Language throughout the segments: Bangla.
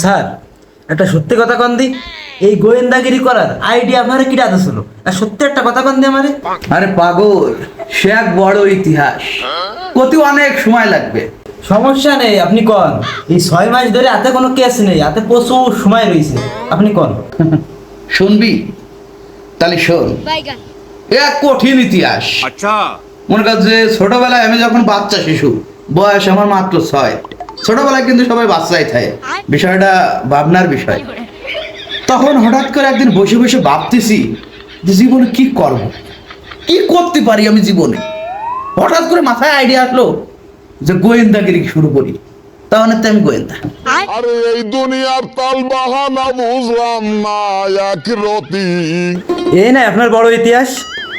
স্যার একটা সত্যি কথা কন্দি এই গোয়েন্দাগিরি করার আইডিয়া আমার কিরা দিছিল আর সত্যি একটা কথা কন্দি আমারে। আরে পাগল সে এক বড় ইতিহাস। কত অনেক সময় লাগবে। সমস্যা নেই আপনি কন। এই ছয় মাস ধরে হাতে কোনো কেস নেই হাতে প্রচুর সময় রয়েছে। আপনি কন। শুনবি? তাহলে শোন। এক কঠিন ইতিহাস। আচ্ছা। মনে কর যে ছোটবেলায় আমি যখন বাচ্চা শিশু বয়স আমার মাত্র ছয়। ছোটবেলায় কিন্তু সবাই বাচ্চাই থাকে। বিষয়টা ভাবনার বিষয়। তখন হঠাৎ করে একদিন বসে বসে ভাবতেছি যে জীবনে কি করব? কি করতে পারি আমি জীবনে? হঠাৎ করে মাথায় আইডিয়া আসলো যে গোয়েন্দাগিরি শুরু করি। তখন তো আমি গোয়েন্দা। আরে এই দুনিয়ার তাল বাহানা বুঝলাম না এক রতি। এই না আপনার বড় ইতিহাস।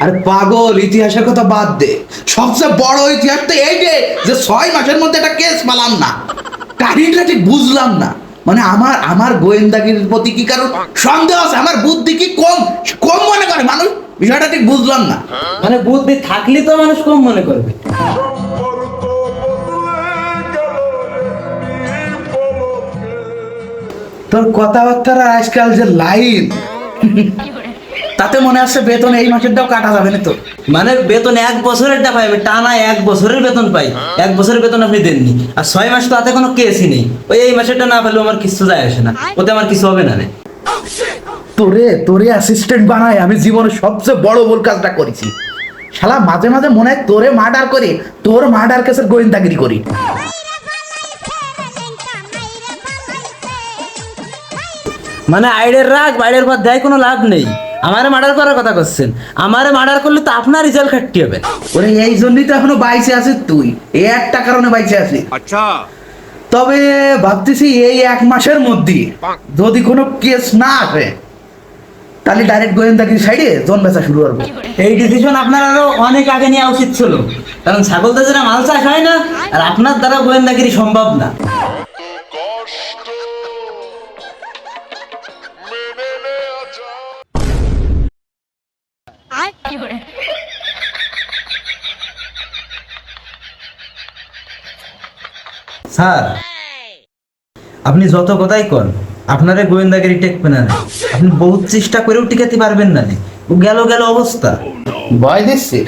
আরে পাগল ইতিহাসের কথা বাদ দে। সবচেয়ে বড় ইতিহাস তো এই যে যে ছয় মাসের মধ্যে একটা কেস পালাম না। কাহিনীটা ঠিক বুঝলাম না। মানে আমার আমার গোয়েন্দাগির প্রতি কি কারণ সন্দেহ আছে? আমার বুদ্ধি কি কম? কম মনে করে মানুষ? বিষয়টা ঠিক বুঝলাম না। মানে বুদ্ধি থাকলে তো মানুষ কম মনে করবে। তোর কথাবার্তার আজকাল যে লাইন। তাতে মনে আসছে বেতন এই মাসেরটাও কাটা যাবে না তো। মানে বেতন এক বছরেরটা পাই আমি টানা এক বছরের বেতন পাই। এক বছরের বেতন আপনি দেননি। আর ছয় মাস তো হাতে কোনো কেসই নেই। ওই এই মাসেরটা না পেলেও আমার কিছু যায় আসে না। ওতে আমার কিছু হবে না রে। তোরে তোরে অ্যাসিস্ট্যান্ট বানাই আমি জীবনে সবচেয়ে বড় ভুল কাজটা করেছি। শালা মাঝে মাঝে মনে হয় তোরে মার্ডার করে তোর মার্ডার কেসের গোয়েন্দাগিরি করি। মানে আইডের রাগ বাইরের পর দেয় কোনো লাভ নেই। আমারে মার্ডার করার কথা করছেন। আমারে মার্ডার করলে তো আপনার রেজাল্ট খাটতে হবে। ওরে এই জন্যই তো এখনও বাইচে আছে তুই। এই একটা কারণে বাইচে আছে আচ্ছা। তবে ভাবতেছি এই এক মাসের মধ্যে যদি কোনো কেস না আসে তাহলে ডাইরেক্ট গোয়েন্দাগির সাইডে জন বেচা শুরু করব। এই ডিসিশন আপনার আরও অনেক আগে নেওয়া উচিত ছিল। কারণ ছাগল তো যারা মাল চাষ হয় না আর আপনার দ্বারা গোয়েন্দাগিরি সম্ভব না। আয়। কি করে? স্যার আপনি যত কথাই কন আপনারে গোয়েন্দাগিরি টেকবে না আপনি বহুত চেষ্টা করেও টিকাতে পারবেন না ও গেল গেল অবস্থা। ভয় দিচ্ছি?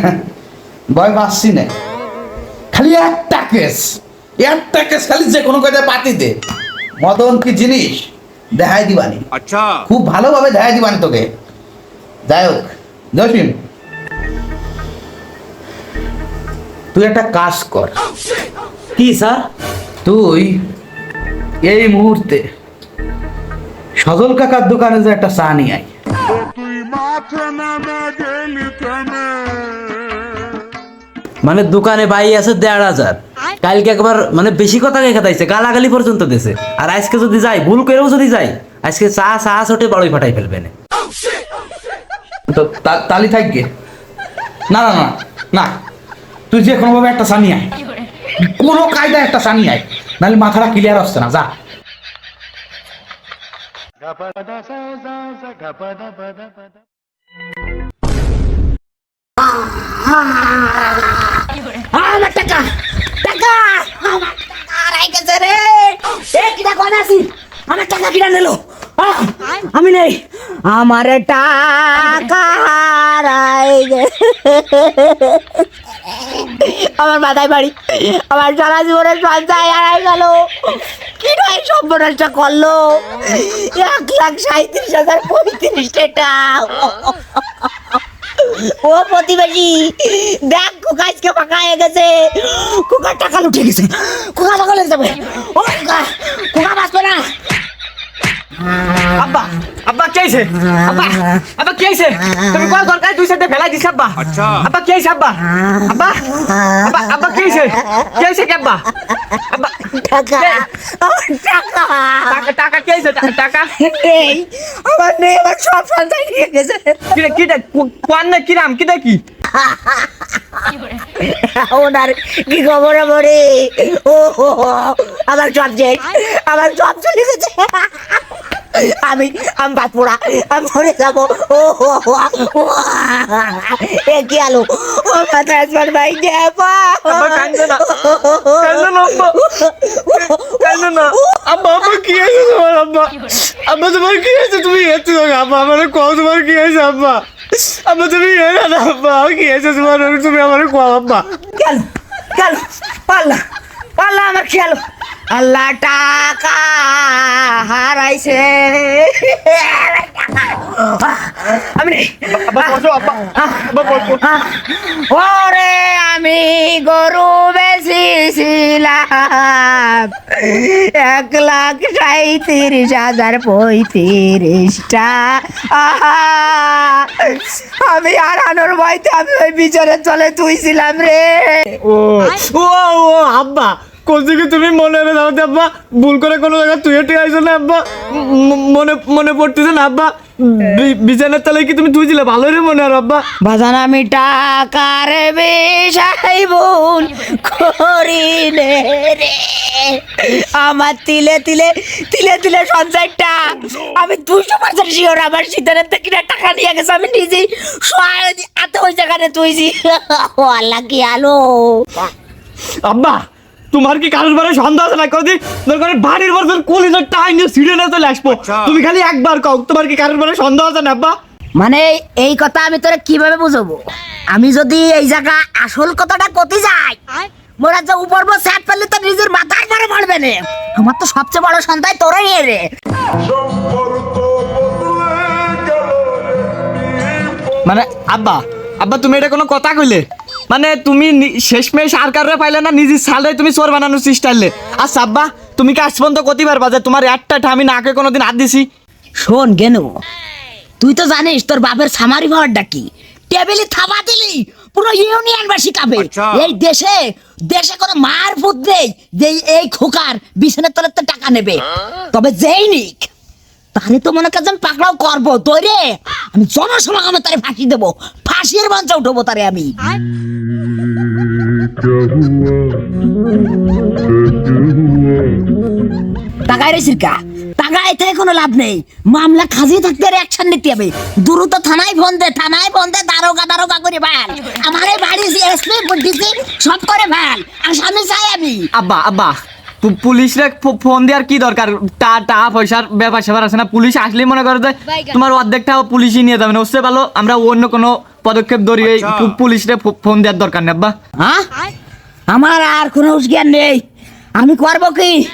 ভয় মাসছি না। খালি একটা কেস। একটা কেস খালি যে কোনো কথা পাতি দে। মদন কি জিনিস? দেখাই দিবানি। আচ্ছা। খুব ভালোভাবে দেখাই দিবানি তোকে। যাই হোক জসিম তুই একটা কাজ কর। কি স্যার? তুই এই মুহূর্তে সজল কাকার দোকানে যে একটা চা নিয়ে আয়। মানে দোকানে বাই আছে দেড় হাজার। কালকে একবার মানে বেশি কথা খেতাইছে? গালাগালি পর্যন্ত দিছে। আর আজকে যদি যাই ভুল করেও যদি যাই আজকে চা চা ছোটে বড়ই ফাটাই ফেলবে না। তো তালি থাকবে না না না না তুই যে কোনোভাবে একটা সানি আয় কোনো কায়দা একটা সানি আয় নাহলে মাথাটা ক্লিয়ার আসছে না যা আমার টাকা টাকা আমার টাকা রে এ কিটা কোন আছি আমার টাকা নিল আমি নেই। আমার টাকা হারাই আমার মাথায় বাড়ি, আমার সারা জীবনের সঞ্চয় হারাই গেল। কি নয় সর্বনাশটা করল? এক লাখ সাঁত্রিশ হাজার পঁয়ত্রিশ টাকা। ও প্রতিবেশী, দেখ কোকা আজকে ফাঁকা হয়ে গেছে। কোকার টাকা লুটে গেছে। কোকা টাকা লেগে যাবে। ও কোকা কোকা বাঁচবে না। আব্বা আব্বা কি হইছে আব্বা আব্বা কি হইছে তুমি কল দরকার দুই সাইডে ফেলাই দিছ আব্বা। আচ্ছা। আব্বা কি হইছে আব্বা? আব্বা আব্বা আব্বা কি হইছে কি হইছে কি আব্বা? আব্বা টাকা। আমার টাকা। টাকা টাকা কি টাকা আমার নেই আমার সব সঞ্চয় নিয়ে গেছে। কি রে- কি কোন না কি নাম কি? দে কি ওনার কি খবর মরে ও হো, হো, আমার সব শেষ আমার সব চলে গেছে। আমি আমি বাদ পড়া আমি মরে যাব। ও এ কি আলো? ও আসবার ভাই দেবা আব্বা। আব্বা কি আব্বা? আব্বা তোমার কি হয়েছে? তুমি এসছো আব্বা। আমার কও তোমার কি হয়েছে আব্বা। আব্বা তুমি এরা না আব্বা। কি হয়েছে তোমার? তুমি আমার আব্বা। পাল্লা পাল্লা আমার খেয়াল আল্লাহ টাকা হারাইছে। আমি ওরে আমি গরু বেশিছিলাম এক লাখ সাঁত্রিশ হাজার পঁয়ত্রিশটা। আহা। আমি হারানোর ভয়তে আমি ওই বিচারে চলে তুইছিলাম রে। ও ও আব্বা। কোন দিকে তুমি মনে হবে দাও আব্বা ভুল করে কোনো জায়গা তুই হেঁটে আইছো না আব্বা? মনে মনে পড়তেছে না আব্বা? বিছানার তলায় কি তুমি তুই দিলে ভালো রে মনে আর আব্বা। বাজান আমি টাকার বিষয় ভুল করি রে। আমার তিলে তিলে তিলে তিলে সঞ্চয়টা। আমি দুশো পার্সেন্ট শিওর আমার শীতের থেকে টাকা নিয়ে গেছে। আমি নিজেই সহায় এত ওই জায়গায় তুইছি আল্লাহ কি আলো। আব্বা তোমার কি কারোর বারে সন্দেহ আছে? না কদি দরকার বাড়ির বছর কলিজার টাই নিয়ে সিঁড়ে না চলে আসব। তুমি খালি একবার কও তোমার কি কারোর বারে সন্দেহ আছে না আব্বা? মানে এই কথা আমি তোরা কীভাবে বুঝাবো? আমি যদি এই জায়গা আসল কথাটা কতে যাই মোরা যে উপর স্যাট ফেললে তো নিজের মাথায় পরে পড়বে না। আমার তো সবচেয়ে বড় সন্তান তোরাই রে। মানে আব্বা আব্বা তুমি এটা কোনো কথা কইলে? মানে তুমি শেষমেশ আর কারণে পাইলে না নিজের সালে তুমি চোর বানানোর চেষ্টা করলে আচ্ছা আব্বা তুমি কি আজ পর্যন্ত কতি পারবা যে তোমার একটা আমি নাকে কোনোদিন হাত দিছি? শোন কেন তুই তো জানিস তোর বাপের সামারি পাওয়ারটা কি? টেবিলে থাবা দিলি পুরো ইউনিয়নবাসী কাবে এই দেশে দেশে কোনো মার ফুট নেই যে এই খোকার বিছানার তলার তো টাকা নেবে। তবে যেই নিক তারে তো মনে করছেন পাকড়াও করব তোই আমি জনসমাগমে তারে ফাঁসি দেবো, ফাঁসির মঞ্চে উঠবো তারে আমি। রে সিরকা কোনো লাভ নেই। মামলা খাজি থাকতে অ্যাকশন নিতে হবে। দ্রুত থানায় ফোন দে, থানায় ফোন দে, দারোগা দারোগা করে ফেল আমার বাড়ি এসপি ডিসি সব করে ফেল আসামি চাই আমি। আব্বা আব্বা। পু- পুলিশরে ফোন দেওয়ার কি দরকার? টা টাকা পয়সার ব্যাপার স্যাপার আছে না? পুলিশ আসলেই মনে করো যে তোমার অর্ধেকটা পুলিশই নিয়ে যাবে না। বুঝতে পারল? আমরা অন্য কোনো পদক্ষেপ ধরি এই পুলিশরে ফোন দেওয়ার দরকার নেই আব্বা। হ্যাঁ? আমার আর কোনো জ্ঞান নেই। আমি করব কি?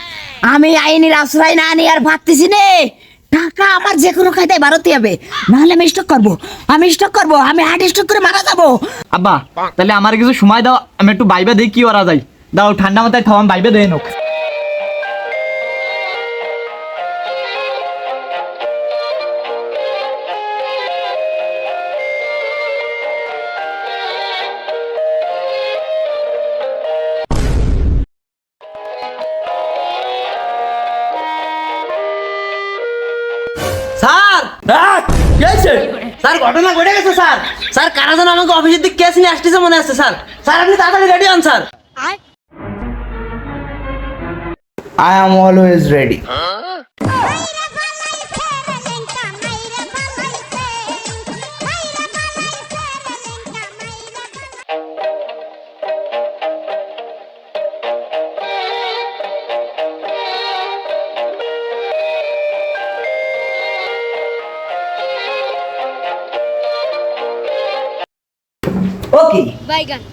আমি আইনের আশ্রয় না নিয়ে আর ভাবতেছি নে। টাকা আমার যে কোনো খাইতে ভারতে হবে। নাহলে আমি স্টক করব। আমি স্টক করব। আমি হার্ট স্টক করে মারা যাব। আব্বা তাহলে আমার কিছু সময় দাও। আমি একটু বাইবে দেখি কি করা যায়। দাও ঠান্ডা মাথায় খাওয়াম বাইবে দেয় নোক স্যার ঘটনা ঘটে গেছে স্যার। স্যার কারা যেন আমাকে অফিসের দিকে কেস নিয়ে আসতেছে মনে আছে স্যার। স্যার আপনি তাড়াতাড়ি রেডি হন sir. I am always ready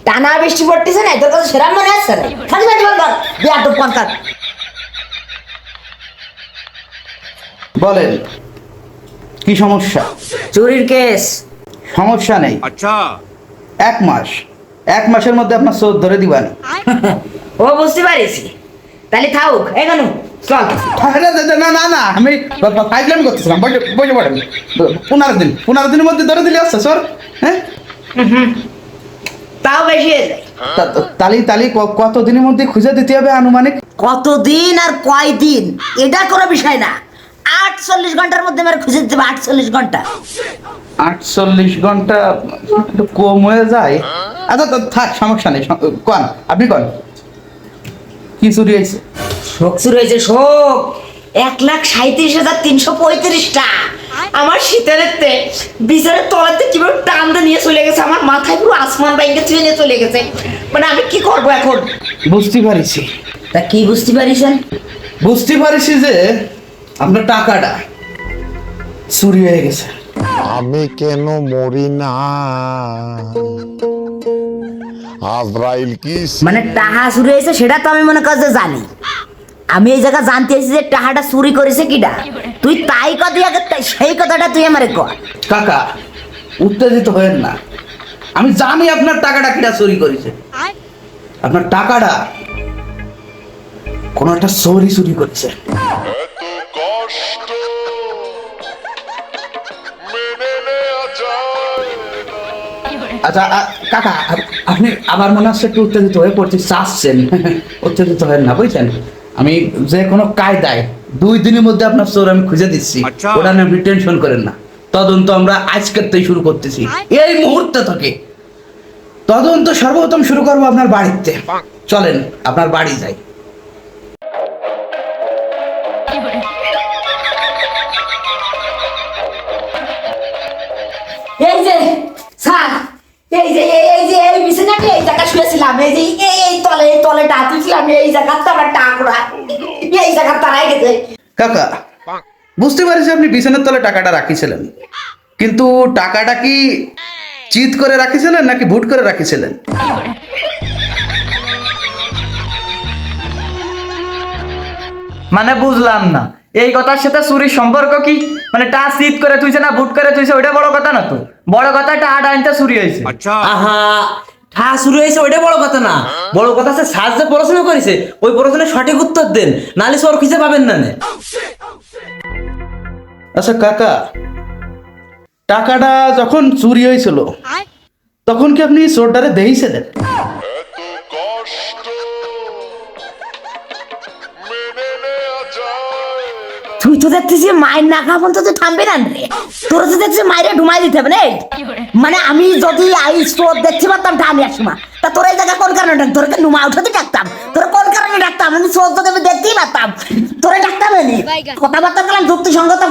টানা বৃষ্টি পড়তেছে না তোর কাছে সেরাম মনে আসছে না? বলেন কি সমস্যা? চুরির কেস। সমস্যা নেই। আচ্ছা। এক মাস। এক মাসের মধ্যে আপনার চোর ধরে দিবানি। ও বুঝতে পারিছি। তাহলে থাকুক। এখানে না না না আমি করতেছিলাম। পনেরো দিন পনেরো দিনের মধ্যে ধরে দিলে আসছে হ্যাঁ? তাও বেশি হয়ে যায়। তালি তালি ক- কত দিনের মধ্যে খুঁজে দিতে হবে আনুমানিক? কতদিন আর কয় দিন এটা কোনো বিষয় না। আটচল্লিশ ঘণ্টার মধ্যে আমার খুঁজে দিতে হবে আটচল্লিশ ঘণ্টা। আটচল্লিশ ঘণ্টা একটু কম হয়ে যায়। আচ্ছা তো থাক সমস্যা নেই কন আপনি কন। কি চুরি হয়েছে? শোক শুরু হয়েছে শোক। এক লাখ সাঁত্রিশ হাজার তিনশো পঁয়ত্রিশটা। আমার শীতের বিচারের তলাতে কীভাবে টানতে নিয়ে চলে গেছে আমার মাথায় পুরো আসমান বাইকে ছুঁয়ে নিয়ে চলে গেছে। মানে আমি কি করব এখন? বুঝতে পারিছি। তা কি বুঝতে পারিছেন? বুঝতে পারিছি যে আপনার টাকাটা চুরি হয়ে গেছে। আমি কেন মরি না? আজরাইল কি মানে টাকা চুরি হয়েছে সেটা তো আমি মনে কর জানি। আমি এই জায়গা জানতে এসেছি যে টাহাটা চুরি করেছে কিটা তুই তাই কথা আগে সেই কথাটা তুই আমারে কর। কাকা, উত্তেজিত হয়েন না। আমি জানি আপনার টাকাটা কিটা চুরি করেছে। আপনার টাকাটা কোন একটা চোরই চুরি করেছে। আচ্ছা কাকা আপনি আবার মনে হচ্ছে একটু উত্তেজিত হয়ে পড়তে চাচ্ছেন। উত্তেজিত হয়েন না, বুঝছেন? আমি যে কোনো কায়দায় দুই দিনের মধ্যে আপনার চোর আমি খুঁজে দিচ্ছি ওটা আপনি টেনশন করেন না তদন্ত আমরা আজকের থেকে শুরু করতেছি এই মুহূর্তে থেকে তদন্ত সর্বপ্রথম শুরু করব আপনার বাড়িতে চলেন আপনার বাড়ি যাই এই যে স্যার এই যে এই- এই যে এই বিছানাটি এই জায়গা শুয়েছিলাম এই যে এই এই তলে এই তলে এই জায়গাতে আমার টাকুরা এই জায়গা তারাই গেছে। কাকা বুঝতে পারছি আপনি বিছানার তলে টাকাটা রাখিছিলেন। কিন্তু টাকাটা কি চিত করে রাখিছিলেন নাকি ভুট করে রাখিছিলেন? মানে বুঝলাম না। এই কথার সাথে চুরির সম্পর্ক কি? মানে টা সিট করে তুইছে না বুট করে তুইছে ওইটা বড় কথা না তো? বড় কথা টাটা আনতে চুরি হয়েছে আহা ঠা শুরু হয়েছে ওইটা বড় কথা না। বড় কথা সে সাজ যে পড়াশোনা করেছে ওই পড়াশোনার সঠিক উত্তর দেন নালে সর খুঁজে পাবেন না নে। আচ্ছা কাকা টাকাটা যখন চুরি হয়েছিল তখন কি আপনি চোরটারে দেখিয়েছিলেন তুই তো দেখতেছি মায়ের না খাওয়া পর্যন্ত তুই থামবি না রে। তোর তো দেখছি মায়ের ঢুমাই দিতে হবে মানে আমি যদি আইস তোর দেখতে পারতাম আমি একসময় তা তোর এই জায়গা কোন কারণে ডাক? তোরকে নুমা উঠাতে ডাকতাম। তোর কোন কারণে ডাকতাম? আমি আমি দেখতেই পারতাম। তোরে ডাকতাম নি কথাবার্তা যুক্তি সঙ্গত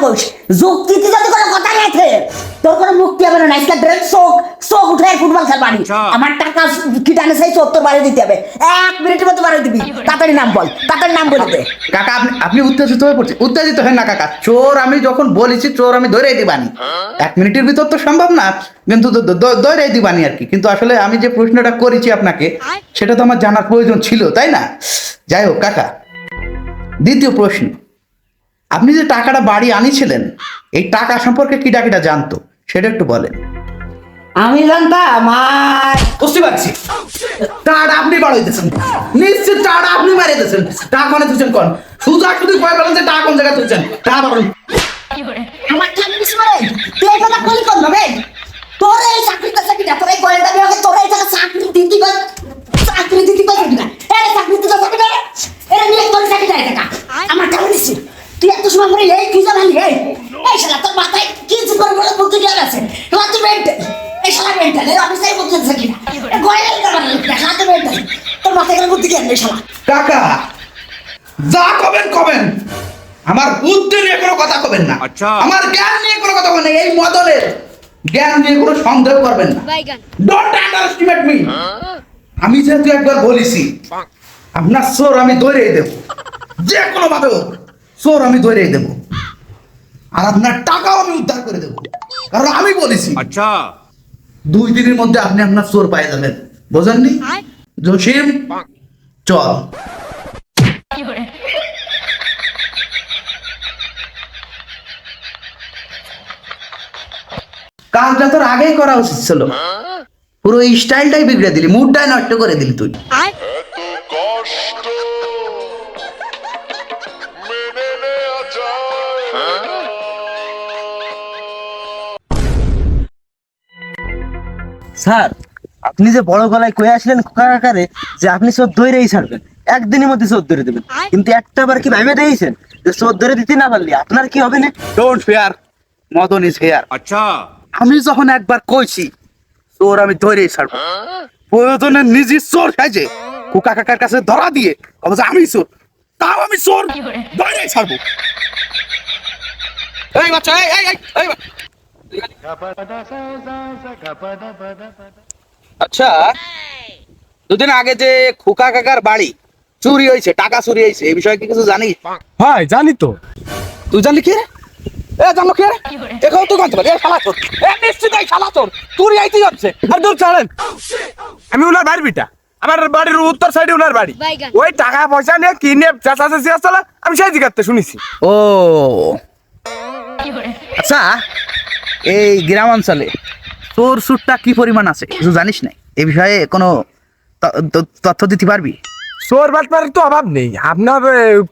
যুক্তিতে যদি কোনো কথা গেছে তোর কোনো মুক্তি হবে না। আজকে ড্রেস চোখ চোখ উঠে ফুটবল খেলবানি আমার টাকা কিটানে সেই বাড়ি দিতে হবে। এক মিনিটের মধ্যে বাড়ি দিবি। তাড়াতাড়ি নাম বল। তাড়াতাড়ি নাম বলে দে। কাকা আপনি আপনি উত্তেজিত হয়ে পড়ছে উত্তেজিত হেন না কাকা। চোর আমি যখন বলেছি চোর আমি ধরে দিবানি। এক মিনিটের ভিতর তো সম্ভব না। কিন্তু দ- দ- দিবানি আর কি। কিন্তু আসলে আমি যে প্রশ্নটা করেছি আপনাকে সেটা তো আমার জানার প্রয়োজন ছিল তাই না? যাই হোক কাকা দ্বিতীয় প্রশ্ন। আপনি যে টাকাটা বাড়ি আনিছিলেন এই টাকা সম্পর্কে কিটা কিটা জানতো? সেটা একটু বলেন। আমি জানতাম আমার বুঝতে পারছি। টাকা আপনি বাড়াইতেছেন। নিশ্চিত টাকা আপনি মারিতেছেন টাকা মানে তুলছেন কোন? শুধু আর শুধু কয়ে বলেন যে টাকা কোন জায়গায় তুলছেন? টাকা বাড়ান। আমার টাকা দিস মানে তুই এই কথা কোন ভাবে তোর এই চাকরিটা চাকরিটা তোর এই কয়েকটা বিভাগে তোর এই টাকা চাকরি দিতি কই চাকরি দিতি কই না। এই চাকরি দিতে চাকরি না এরা নিয়ে তোর চাকরি দেয় টাকা আমার টাকা দিস তুই এত সময় পরে এই কি জানালি এই? এই শালা তোর মাথায় কি যে করে বলে বুদ্ধি জ্ঞান আছে? তোমার তুই মেন্টাল এই শালা মেন্টাল এই অফিসে বুদ্ধি আছে কিনা দিতে পারলি দেখা তো মেন্টাল তোর মাথায় গেলে বুদ্ধি জ্ঞান নেই শালা। কাকা যা কবেন কবেন। আমার বুদ্ধি নিয়ে কোনো কথা কবেন না। আমার জ্ঞান নিয়ে কোনো কথা বলবেন না এই মদনের জ্ঞান দিয়ে কোনো সন্দেহ করবেন না। ডোন্ট আন্ডারস্টিমেট মি আমি যেহেতু একবার বলেছি আপনার চোর আমি ধরেই দেব। যে কোনো ভাবে হোক চোর আমি ধরেই দেব। আর আপনার টাকাও আমি উদ্ধার করে দেব। কারণ আমি বলেছি আচ্ছা। দুই দিনের মধ্যে আপনি আপনার চোর পাই যাবেন। বোঝেননি? জসিম চল। কাজটা তোর আগেই করা উচিত ছিল। পুরো স্টাইলটাই বিগড়ে দিলি মুডটাই নষ্ট করে দিলি তুই। স্যার আপনি যে বড় গলায় কয়ে আসলেন খোকা আকারে যে আপনি চোর দৈরেই ছাড়বেন একদিনের মধ্যে চোর ধরে দেবেন। কিন্তু একটা বার কি ভেবে দিয়েছেন যে চোর ধরে দিতে না পারলি আপনার কি হবে না? Don't fear Madan is fear আচ্ছা। আমি যখন একবার কইছি চোর আমি ধরেই ছাড়বো। প্রয়োজনে নিজে চোর সাজে কুকা কাকার কাছে ধরা দিয়ে কবে যে আমি চোর তাও আমি চোর ধরেই ছাড়বো। এই বাচ্চা এই এই এই, এই আচ্ছা দুদিন আগে যে খুকা কাকার বাড়ি চুরি হয়েছে টাকা চুরি হয়েছে এই বিষয়ে কি কিছু জানিস? হয় জানি তো। তুই জানলি কি রে? এ জানলো কি? এখানে তুই জানতে এ শালা চোর এ নিশ্চিত এই শালা চোর তুই আইতেই হচ্ছে। আর দূর ছাড়েন। আমি উনার বাড়ির বিটা। আমার বাড়ির উত্তর সাইডে উনার বাড়ি। ওই টাকা পয়সা নিয়ে কি নিয়ে চেঁচা আমি সেই জিগাতে শুনেছি। ও। আচ্ছা এই গ্রাম অঞ্চলে তোর সুরটা কি পরিমাণ আছে? কিছু জানিস নাই? এ বিষয়ে কোনো তথ্য দিতে পারবি? চোর বাটপারের তো অভাব নেই। আপনার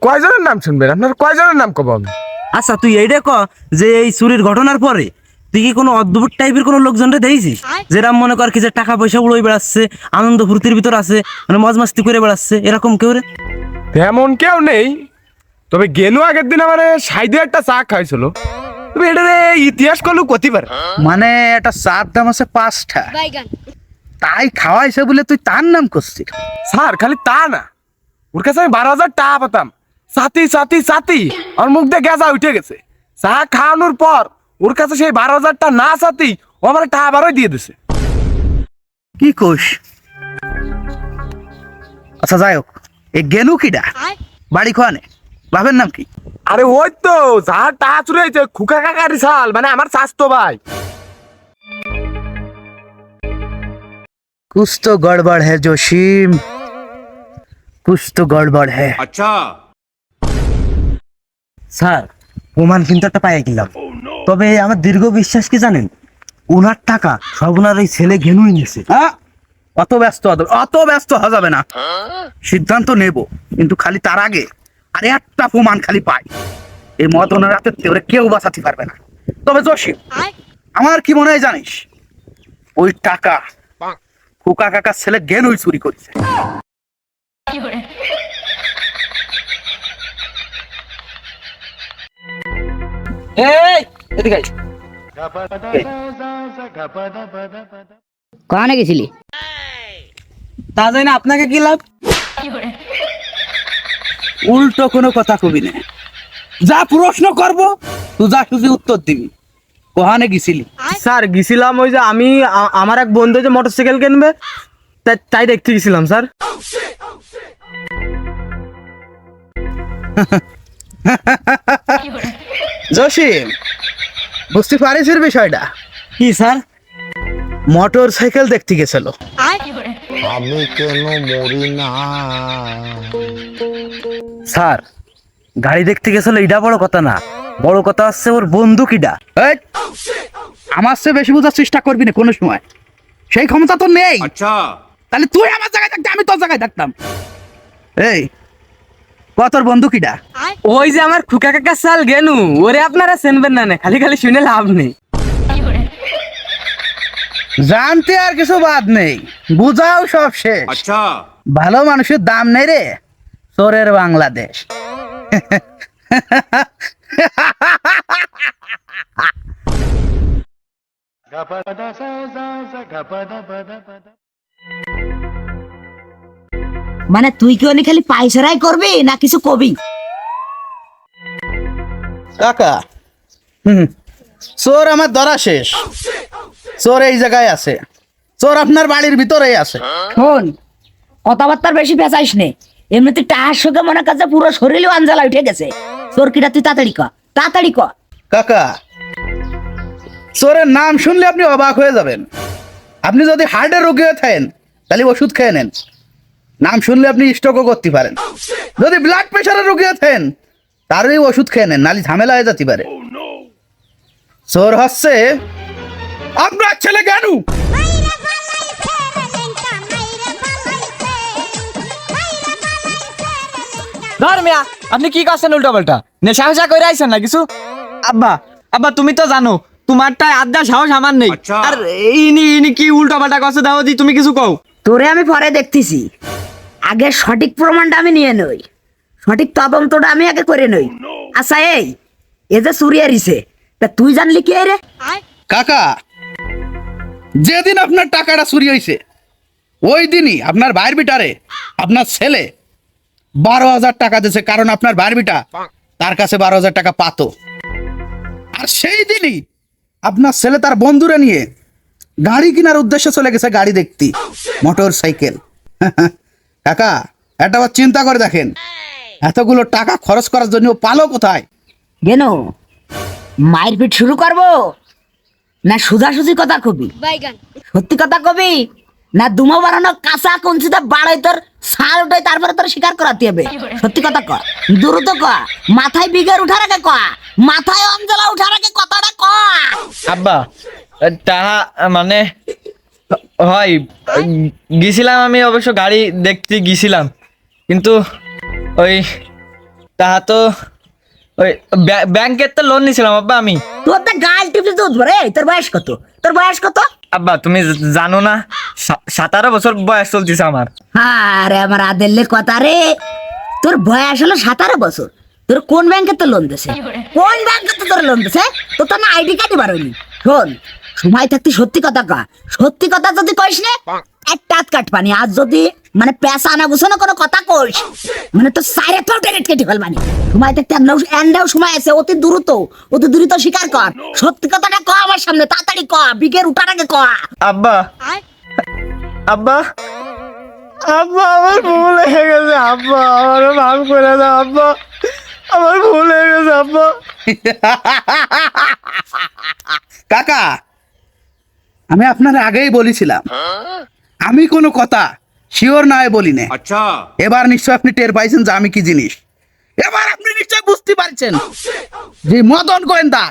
কয়জনের নাম শুনবেন? আপনার কয়জনের নাম কব আমি? আচ্ছা তুই এইটা ক যে এই চুরির ঘটনার পরে তুই কি কোনো অদ্ভুত টাইপের কোনো লোকজনরে দেখেছিস? যেরাম মনে কর কি যে টাকা পয়সা উড়োই বেড়াচ্ছে আনন্দ ফুর্তির ভিতর আছে মানে মজ মাস্তি করে বেড়াচ্ছে এরকম কেউ রে? তেমন কেউ নেই। তবে গেনু আগের দিন আমার সাইডে একটা চা খাইছিল। তুমি এটা ইতিহাস করলেও কতি পারে মানে একটা চার দাম আছে পাঁচটা। তাই খাওয়াইছে বলে তুই তার নাম করছিস? স্যার খালি তা না। ওর কাছে আমি বারো হাজার টাকা পেতাম। সাথী সাথী সাথী আমার মুখ দিয়ে গেজা উঠে গেছে চা খাওয়ানোর পর ওর কাছে সেই বারো হাজারটা না সাথী ও আমার টাকা বারোই দিয়ে দিছে কি কোষ আচ্ছা যাই হোক এই গেনু কিডা আয় বাড়ি খোয়ানে বাপের নাম কি আরে ওই তো যা টা চুরে হয়েছে খুকা কাকারি সাল মানে আমার স্বাস্থ্য ভাই कुछ तो गड़बड़ है जोशीम कुछ तो गड़बड़ है স্যার প্রমাণ কিন্তু একটা পাইয়া গেলাম। তবে আমার দীর্ঘ বিশ্বাস কি জানেন? ওনার টাকা সব ওনার এই ছেলে ঘেনুই নিয়েছে হ্যাঁ? অত ব্যস্ত অত ব্যস্ত হওয়া যাবে না। সিদ্ধান্ত নেব কিন্তু খালি তার আগে আর একটা প্রমাণ খালি পাই। এই মত ওনার হাতে ওরা কেউ বাঁচাতে পারবে না। তবে জসিম আমার কি মনে হয় জানিস? ওই টাকা খোকা কাকার ছেলে গেনুই চুরি করেছে। এই এদিকে আয়। গেছিলি? তা যাই না আপনাকে কি লাভ? উল্টো কোনো কথা কবি না। যা প্রশ্ন করব তুই যা সুজি উত্তর দিবি। কোহানে গেছিলি? স্যার গেছিলাম ওই যে আমি আ- আমার এক বন্ধু যে মোটরসাইকেল কিনবে তাই- তাই দেখতে গেছিলাম স্যার। জসিম বুঝতে পারিস এর বিষয়টা? কি স্যার? মোটর সাইকেল দেখতে গেছিল। আমি কেন মরি না? স্যার গাড়ি দেখতে গেছিল এটা বড় কথা না। বড় কথা হচ্ছে ওর বন্ধু কিডা। আমার চেয়ে বেশি বোঝার চেষ্টা করবি না কোনো সময়। সেই ক্ষমতা তো নেই। আচ্ছা। তাহলে তুই আমার জায়গায় থাকতে আমি তোর জায়গায় থাকতাম। এই কতর বন্ধু কিডা? ওই যে আমার খুকা কাকা সাল গেনু ওরে আপনারা চেনবেন না না খালি খালি শুনে লাভ নেই। জানতে আর কিছু বাদ নেই বুঝাও সব শেষ। আচ্ছা। ভালো মানুষের দাম নেই রে চোরের বাংলাদেশ। মানে তুই কি অনেক খালি পাইসারাই করবি না কিছু কবি? কাকা। হুম। চোর আমার ধরা শেষ। চোর এই জায়গায় আছে। চোর আপনার বাড়ির ভিতরেই আছে। শোন কথাবার্তার বেশি পেঁচাইস নে। এমনিতে টাহার সঙ্গে মনে কাছে পুরো শরীরে আঞ্জালা উঠে গেছে। তোর কিটা তুই তাড়াতাড়ি ক তাড়াতাড়ি ক। কাকা চোরের নাম শুনলে আপনি অবাক হয়ে যাবেন। আপনি যদি হার্টের রোগী হয়ে থাকেন তাহলে ওষুধ খেয়ে নেন। নাম শুনলে আপনি স্ট্রোকও করতে পারেন। যদি ব্লাড প্রেশারের রোগী থাকেন তারই ওষুধ খেয়ে নেন নালি ঝামেলা হয়ে যেতে পারে। চোর হচ্ছে আপনার ছেলে ধর মিয়া আপনি কি করছেন উল্টা পাল্টা নেশা ফেশা করে আইছেন না কিছু? আব্বা আব্বা তুমি তো জানো তোমারটাই আড্ডা সাহস আমার নেই। আর ইনি ইনি কি উল্টা পাল্টা করছে দাও দি তুমি কিছু কও। তোরে আমি পরে দেখতেছি। আগে সঠিক প্রমাণটা আমি নিয়ে নই। সঠিক তদন্তটা আমি আগে করে নই। আচ্ছা এই এ যে সুরিয়ারিছে তা তুই জানলি কি রে? আয় কাকা যেদিন আপনার টাকাটা চুরি হয়েছে ওই দিনই আপনার ভাইয়ের বিটারে আপনার ছেলে বারো হাজার টাকা দিয়েছে কারণ আপনার ভাইয়ের বিটা তার কাছে বারো হাজার টাকা পাতো। আর সেই দিনই আপনার ছেলে তার বন্ধুরা নিয়ে গাড়ি কেনার উদ্দেশ্যে চলে গেছে গাড়ি দেখতে মোটর সাইকেল। কাকা একটা বার চিন্তা করে দেখেন। এতগুলো টাকা খরচ করার জন্য পালো কোথায়? গেন মায়ের পিঠ শুরু করব? না সুজাসুজি কথা কবি? সত্যি কথা কবি? না দুমো বানানো কাঁচা কঞ্চিতে বাড়াই তোর সার উঠাই তারপরে তোর শিকার করাতে হবে? সত্যি কথা ক দ্রুত ক মাথায় বিঘের উঠার আগে ক মাথায় অঞ্জলা উঠার আগে কথাটা ক আব্বা তাহা মানে হয় গেছিলাম আমি অবশ্য গাড়ি দেখতে গেছিলাম কিন্তু ওই তাহা তো ওই ব্যাংকের তো লোন নিয়েছিলাম আব্বা আমি। তোর তো গাল টিপে দুধ ভরে তোর বয়স কত? তোর বয়স কত? আব্বা তুমি জানো না সাতারো বছর বয়স চলতেছে আমার। আরে আমার আদেললে কথা রে। তোর বয়স হলো সাতারো বছর। তোর কোন ব্যাংকে তো লোন দিছে? কোন ব্যাংকে তো তোর লোন দিছে? তো তোর না আইডি কার্ডই বারোনি শোন সময় থাকতে সত্যি কথা কা সত্যি কথা যদি কইস নে একটা হাত কাট পানি। আর যদি মানে পেশা আনা বুঝানো কোনো কথা কইস মানে তো সাইরে তো টেনেট কেটে ফেল মানে সময় থাকতে আমরাও এন্ডাও সময় আছে অতি দ্রুত অতি দ্রুত স্বীকার কর। সত্যি কথাটা ক আমার সামনে তাড়াতাড়ি ক বিকের উঠার আগে ক। আব্বা। আব্বা। আব্বা আমার ভুল হয়ে গেছে আব্বা। আমার মাফ করে দাও আব্বা। আমার ভুল হয়ে গেছে আব্বা। কাকা আমি আপনার আগেই বলেছিলাম। আমি কোনো কথা শিওর নয় বলি না আচ্ছা। এবার নিশ্চয় আপনি টের পাইছেন যে আমি কি জিনিস। এবার আপনি নিশ্চয় বুঝতে পারছেন যে মদন গোয়েন্দা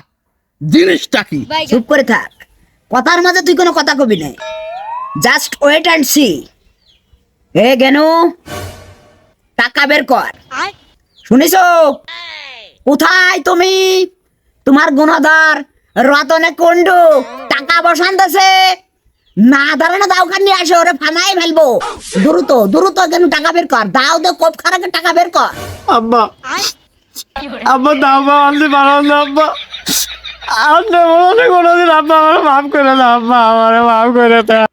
জিনিসটা কি? চুপ করে থাক। কথার মাঝে তুই কোনো কথা কবি নাই। জাস্ট ওয়েট অ্যান্ড সি এ গেনু টাকা বের কর। শুনেছ? কোথায় তুমি? তোমার গুণাদার রতনে কুণ্ডু। টাকা বসান দেশে না দাঁড়ানো দাও নিয়ে আসো, ওরে ফানাই ফেলব। দ্রুত দ্রুত কেন টাকা বের কর। দাও দে কোপ খারাকে, টাকা বের কর। আব্বা আব্বা, দাও বা না, আব্বা। কোনোদিন আব্বা আমার মাফ করে দাও, আব্বা, আমার মাফ করে দাও।